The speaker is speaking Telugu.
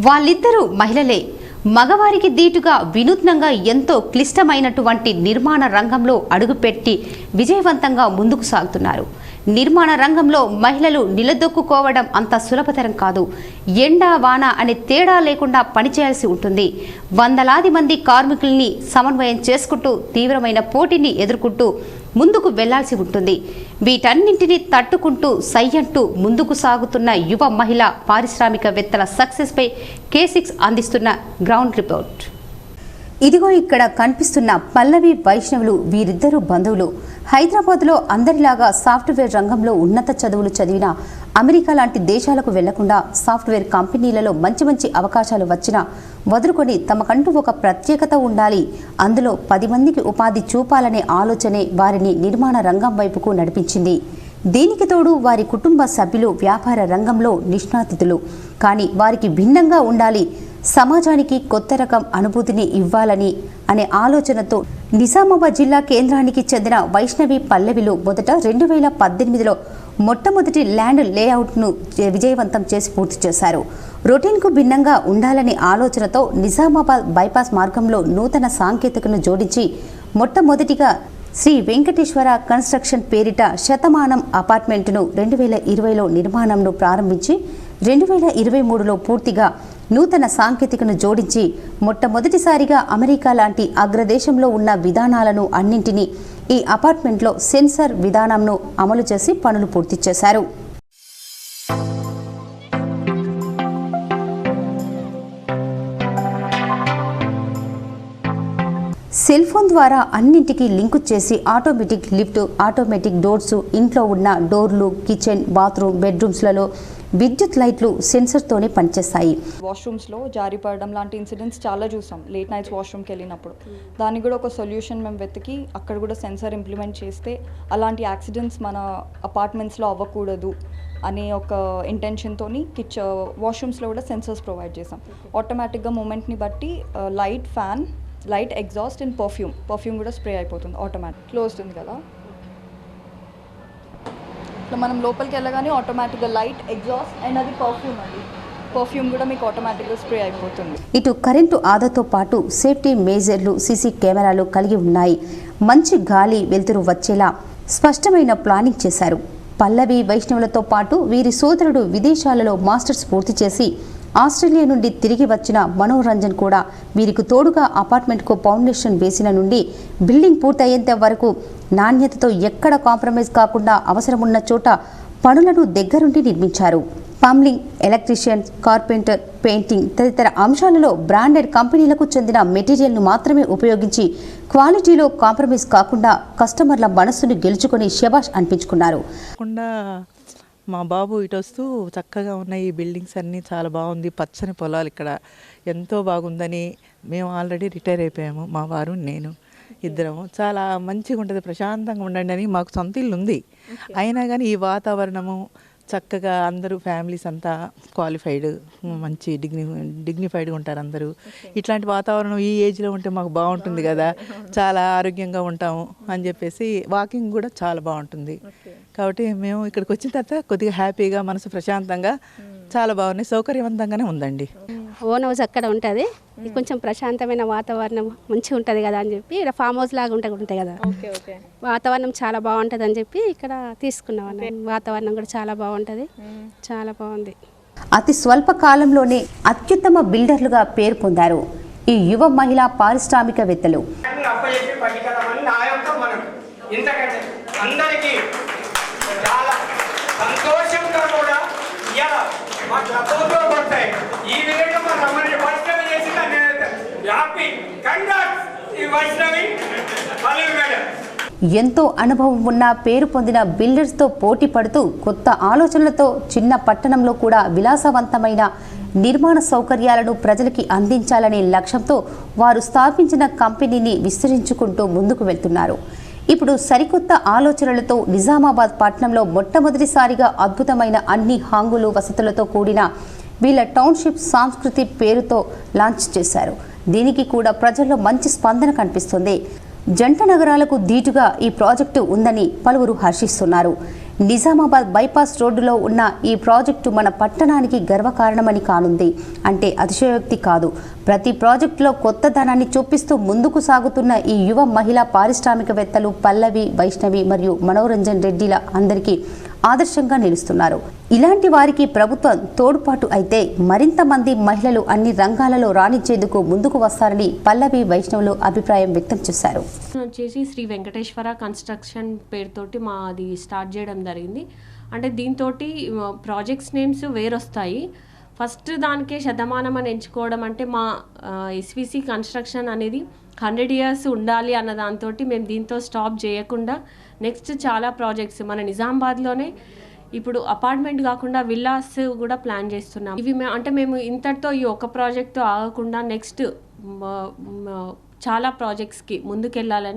వాళ్ళిద్దరూ మహిళలే. మగవారికి దీటుగా వినూత్నంగా ఎంతో క్లిష్టమైనటువంటి నిర్మాణ రంగంలో అడుగుపెట్టి విజయవంతంగా ముందుకు సాగుతున్నారు. నిర్మాణ రంగంలో మహిళలు నిలదొక్కుకోవడం అంత సులభతరం కాదు. ఎండ వాన అనే తేడా లేకుండా పనిచేయాల్సి ఉంటుంది. వందలాది మంది కార్మికుల్ని సమన్వయం చేసుకుంటూ తీవ్రమైన పోటీని ఎదుర్కొంటూ ముందుకు వెళ్ళాల్సి ఉంటుంది. వీటన్నింటినీ తట్టుకుంటూ సై అంటూ ముందుకు సాగుతున్న యువ మహిళ పారిశ్రామికవేత్తల సక్సెస్పై కే సిక్స్ అందిస్తున్న గ్రౌండ్ రిపోర్ట్. ఇదిగో ఇక్కడ కనిపిస్తున్న పల్లవి వైష్ణవులు వీరిద్దరూ బంధువులు. హైదరాబాద్లో అందరిలాగా సాఫ్ట్వేర్ రంగంలో ఉన్నత చదువులు చదివిన అమెరికా లాంటి దేశాలకు వెళ్ళకుండా సాఫ్ట్వేర్ కంపెనీలలో మంచి మంచి అవకాశాలు వచ్చినా వదులుకొని తమకంటూ ఒక ప్రత్యేకత ఉండాలి. అందులో పది మందికి ఉపాధి చూపాలనే ఆలోచనే వారిని నిర్మాణ రంగం వైపుకు నడిపించింది. దీనికి తోడు వారి కుటుంబ సభ్యులు వ్యాపార రంగంలో నిష్ణాతిథులు కానీ వారికి భిన్నంగా ఉండాలి. సమాజానికి కొత్త రకం అనుభూతిని ఇవ్వాలని అనే ఆలోచనతో నిజామాబాద్ జిల్లా కేంద్రానికి చెందిన వైష్ణవి పల్లవిలు మొదట రెండు వేల పద్దెనిమిదిలో మొట్టమొదటి ల్యాండ్ లేఅవుట్ను విజయవంతం చేసి పూర్తి చేశారు. రొటీన్కు భిన్నంగా ఉండాలనే ఆలోచనతో నిజామాబాద్ బైపాస్ మార్గంలో నూతన సాంకేతికను జోడించి మొట్టమొదటిగా శ్రీ వెంకటేశ్వర కన్స్ట్రక్షన్ పేరిట శతమానం అపార్ట్మెంట్ను రెండు వేల ఇరవైలో నిర్మాణంను ప్రారంభించి రెండు వేల ఇరవై మూడులో పూర్తిగా నూతన సాంకేతికను జోడించి మొట్టమొదటిసారిగా అమెరికా లాంటి అగ్రదేశంలో ఉన్న విధానాలను అన్నింటినీ ఈ అపార్ట్మెంట్లో సెన్సార్ విధానంను అమలు చేసి పనులు పూర్తి చేశారు. సెల్ ఫోన్ ద్వారా అన్నింటికీ లింకు చేసి ఆటోమేటిక్ లిఫ్ట్ ఆటోమేటిక్ డోర్స్ ఇంట్లో ఉన్న డోర్లు కిచెన్ బాత్రూమ్ బెడ్రూమ్స్లలో విద్యుత్ లైట్లు సెన్సర్తోనే పనిచేస్తాయి. వాష్రూమ్స్లో జారిపడడం లాంటి ఇన్సిడెంట్స్ చాలా చూసాం. లేట్ నైట్స్ వాష్రూమ్కి వెళ్ళినప్పుడు. దానికి కూడా ఒక సొల్యూషన్ మేము వెతికి అక్కడ కూడా సెన్సార్ ఇంప్లిమెంట్ చేస్తే అలాంటి యాక్సిడెంట్స్ మన అపార్ట్మెంట్స్లో అవ్వకూడదు అనే ఒక ఇంటెన్షన్తో కిచ్ వాష్రూమ్స్లో కూడా సెన్సర్స్ ప్రొవైడ్ చేసాం. ఆటోమేటిక్గా మూమెంట్ని బట్టి light fan light exhaust and perfume. Perfume కూడా స్ప్రే అయిపోతుంది ఆటోమేటిక్. క్లోజ్డ్ ఉంది కదా? ఇట్లా మనం లోపలికి వెళ్ళగానే ఆటోమేటిక్గా లైట్ ఎగ్జాస్ట్ అండ్ అది పర్ఫ్యూమ్ అండి. పర్ఫ్యూమ్ కూడా మీకు ఆటోమేటిక్గా స్ప్రే అయిపోతుంది. ఇటు కరెంటు ఆదాతో పాటు సేఫ్టీ మేజర్లు సీసీ కెమెరాలు కలిగి ఉన్నాయి. మంచి గాలి వెలుతురు వచ్చేలా స్పష్టమైన ప్లానింగ్ చేశారు. పల్లవి వైష్ణవులతో పాటు వీరి సోదరుడు విదేశాలలో మాస్టర్స్ పూర్తి చేసి ఆస్ట్రేలియా నుండి తిరిగి వచ్చిన మనోరంజన్ కూడా వీరికి తోడుగా అపార్ట్మెంట్కు ఫౌండేషన్ వేసిన నుండి బిల్డింగ్ పూర్తయ్యేంత వరకు నాణ్యతతో ఎక్కడ కాంప్రమైజ్ కాకుండా అవసరం ఉన్న చోట పనులను దగ్గరుండి నిర్మించారు. పంబ్లింగ్ ఎలక్ట్రీషియన్ కార్పెంటర్ పెయింటింగ్ తదితర అంశాలలో బ్రాండెడ్ కంపెనీలకు చెందిన మెటీరియల్ను మాత్రమే ఉపయోగించి క్వాలిటీలో కాంప్రమైజ్ కాకుండా కస్టమర్ల మనస్సును గెలుచుకొని శబాష్ అనిపించుకున్నారు. కాకుండా మా బాబు ఇటు వస్తూ చక్కగా ఉన్నాయి. ఈ బిల్డింగ్స్ అన్నీ చాలా బాగుంది. పచ్చని పొలాలు ఇక్కడ ఎంతో బాగుందని మేము ఆల్రెడీ రిటైర్ అయిపోయాము. మా వారు నేను. ఇద్దరము. చాలా మంచిగా ఉంటుంది ప్రశాంతంగా ఉండండి అని మాకు సొంత ఇల్లు ఉంది. అయినా కానీ ఈ వాతావరణము చక్కగా అందరూ ఫ్యామిలీస్ అంతా క్వాలిఫైడ్ మంచి డిగ్ని డిగ్నిఫైడ్గా ఉంటారు అందరూ. ఇట్లాంటి వాతావరణం ఈ ఏజ్లో ఉంటే మాకు బాగుంటుంది కదా. చాలా ఆరోగ్యంగా ఉంటాము అని చెప్పేసి వాకింగ్ కూడా చాలా బాగుంటుంది. కాబట్టి మేము ఇక్కడికి వచ్చిన తర్వాత కొద్దిగా హ్యాపీగా మనసు ప్రశాంతంగా చాలా బాగున్నాయి. సౌకర్యవంతంగానే ఉందండి. ఓన్ హౌస్ అక్కడ ఉంటుంది. కొంచెం ప్రశాంతమైన వాతావరణం మంచిగా ఉంటుంది కదా అని చెప్పి ఇక్కడ ఫామ్ హౌస్ లాగా ఉంటుంది ఉంటాయి కదా. Okay okay. వాతావరణం చాలా బాగుంటుంది అని చెప్పి ఇక్కడ తీసుకున్నాం అన్న. వాతావరణం కూడా చాలా బాగుంటుంది. చాలా బాగుంది. అతి స్వల్ప కాలంలోనే అత్యుత్తమ బిల్డర్లుగా పేరు పొందారు ఈ యువ మహిళా పారిశ్రామికవేత్తలు. అందరికీ చాలా ఇవాళ మా ఈ విధంగా మా చేసిన నేనైతే హ్యాపీ కంగ్రాట్స్ ఈ వైష్ణవి. పల్లవి మేడం ఎంతో అనుభవం ఉన్న పేరు పొందిన బిల్డర్స్తో పోటీ పడుతూ కొత్త ఆలోచనలతో చిన్న పట్టణంలో కూడా విలాసవంతమైన నిర్మాణ సౌకర్యాలను ప్రజలకి అందించాలనే లక్ష్యంతో వారు స్థాపించిన కంపెనీని విస్తరించుకుంటూ ముందుకు వెళ్తున్నారు. ఇప్పుడు సరికొత్త ఆలోచనలతో నిజామాబాద్ పట్టణంలో మొట్టమొదటిసారిగా అద్భుతమైన అన్ని హాంగులు వసతులతో కూడిన వీళ్ళ టౌన్షిప్ సాంస్కృతి పేరుతో లాంచ్ చేశారు. దీనికి కూడా ప్రజల్లో మంచి స్పందన కనిపిస్తుంది. జంట నగరాలకు ధీటుగా ఈ ప్రాజెక్టు ఉందని పలువురు హర్షిస్తున్నారు. నిజామాబాద్ బైపాస్ రోడ్డులో ఉన్న ఈ ప్రాజెక్టు మన పట్టణానికి గర్వకారణమని కానుంది. అంటే అతిశయోక్తి కాదు. ప్రతి ప్రాజెక్టులో కొత్త ధనాన్ని చూపిస్తూ ముందుకు సాగుతున్న ఈ యువ మహిళా పారిశ్రామికవేత్తలు పల్లవి వైష్ణవి మరియు మనోరంజన్ రెడ్డిల అందరికీ ఆదర్శంగా నిలుస్తున్నారు. ఇలాంటి వారికి ప్రభుత్వం తోడ్పాటు అయితే మరింత మంది మహిళలు అన్ని రంగాలలో రాణించేందుకు ముందుకు వస్తారని పల్లవి వైష్ణవులు అభిప్రాయం వ్యక్తం చేశారు. వచ్చేసి శ్రీ వెంకటేశ్వర కన్స్ట్రక్షన్ పేరుతోటి మా అది స్టార్ట్ చేయడం జరిగింది. అంటే దీంతో ప్రాజెక్ట్స్ నేమ్స్ వేరొస్తాయి. ఫస్ట్ దానికే శతమానం అని ఎంచుకోవడం అంటే మా ఎస్విసి కన్స్ట్రక్షన్ అనేది హండ్రెడ్ ఇయర్స్ ఉండాలి అన్న దాంతో మేము దీంతో స్టాప్ చేయకుండా నెక్స్ట్ చాలా ప్రాజెక్ట్స్ మన నిజామాబాద్లోనే. ఇప్పుడు అపార్ట్మెంట్ కాకుండా విల్లాస్ కూడా ప్లాన్ చేస్తున్నాం. ఇవి అంటే మేము ఇంతటితో ఈ ఒక ప్రాజెక్ట్తో ఆగకుండా నెక్స్ట్ చాలా ప్రాజెక్ట్స్కి ముందుకెళ్ళాలని